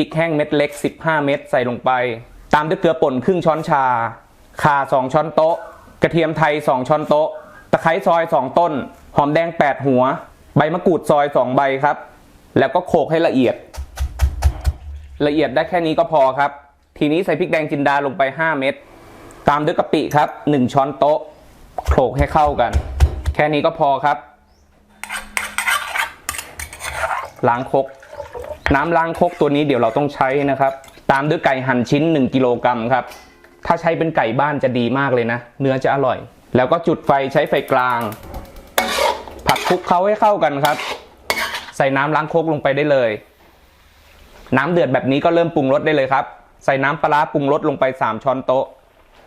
ริกแห้งเม็ดเล็ก 15 เม็ดใส่ลงไป ตามด้วยเกลือป่นครึ่งช้อนชา ข่า 2 ช้อนโต๊ะ กระเทียมไทย 2 ช้อนโต๊ะ ตะไคร้ซอย 2 ต้น หอมแดง 8 หัว ใบมะกรูดซอย 2 ใบครับ แล้วก็โขลกให้ละเอียด ละเอียดได้แค่นี้ก็พอครับ ทีนี้ใส่พริกแดงจินดาลงไป 5 เม็ด ตามด้วยกะปิครับ 1 ช้อนโต๊ะ โขลกให้เข้ากัน แค่นี้ก็พอครับ ล้างครก น้ำล้างคกตัวนี้เดี๋ยวเราต้องใช้นะครับ ตามด้วยไก่หั่นชิ้น 1กิโลกรัมครับ ถ้าใช้เป็นไก่บ้านจะดีมากเลยนะ เนื้อจะอร่อย แล้วก็จุดไฟใช้ไฟกลาง ผัดคลุกเคล้าให้เข้ากันครับ ใส่น้ำล้างคกลงไปได้เลย น้ำเดือดแบบนี้ก็เริ่มปรุงรสได้เลยครับ ใส่น้ำปลาร้าปรุงรสลงไป 3 ช้อนโต๊ะ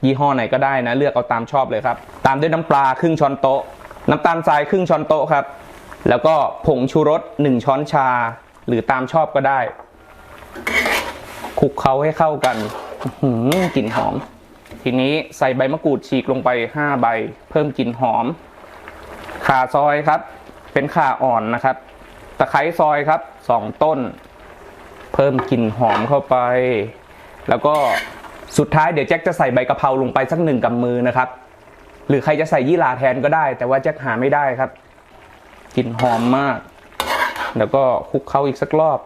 ยี่ห้อไหนก็ได้นะ เลือกเอาตามชอบเลยครับ ตามด้วยน้ำปลาครึ่งช้อนโต๊ะ น้ำตาลทรายครึ่งช้อนโต๊ะครับ แล้วก็ผงชูรส 1 ช้อนชา หรือตามชอบก็ได้คลุกเคล้าให้เข้ากันหืกลิ่นหอม ทีนี้ใส่ใบมะกรูดฉีกลงไป 5 ใบ เพิ่มกลิ่นหอม ข่าซอยครับ เป็นข่าอ่อนนะครับ ตะไคร้ซอยครับ2ต้น เพิ่มกลิ่นหอมเข้าไป แล้วก็สุดท้ายเดี๋ยวแจ็คจะใส่ใบกะเพราลงไปสักหนึ่งกำมือนะครับ หรือใครจะใส่ยี่หร่าแทนก็ได้ แต่ว่าแจ็คหาไม่ได้ครับกลิ่นหอมมาก แล้วก็คลุกเข้าอีกสักรอบ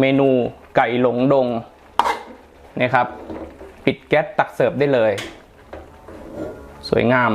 เมนูไก่หลงดงนะครับ ปิดแก๊สตักเสิร์ฟได้เลย สวยงาม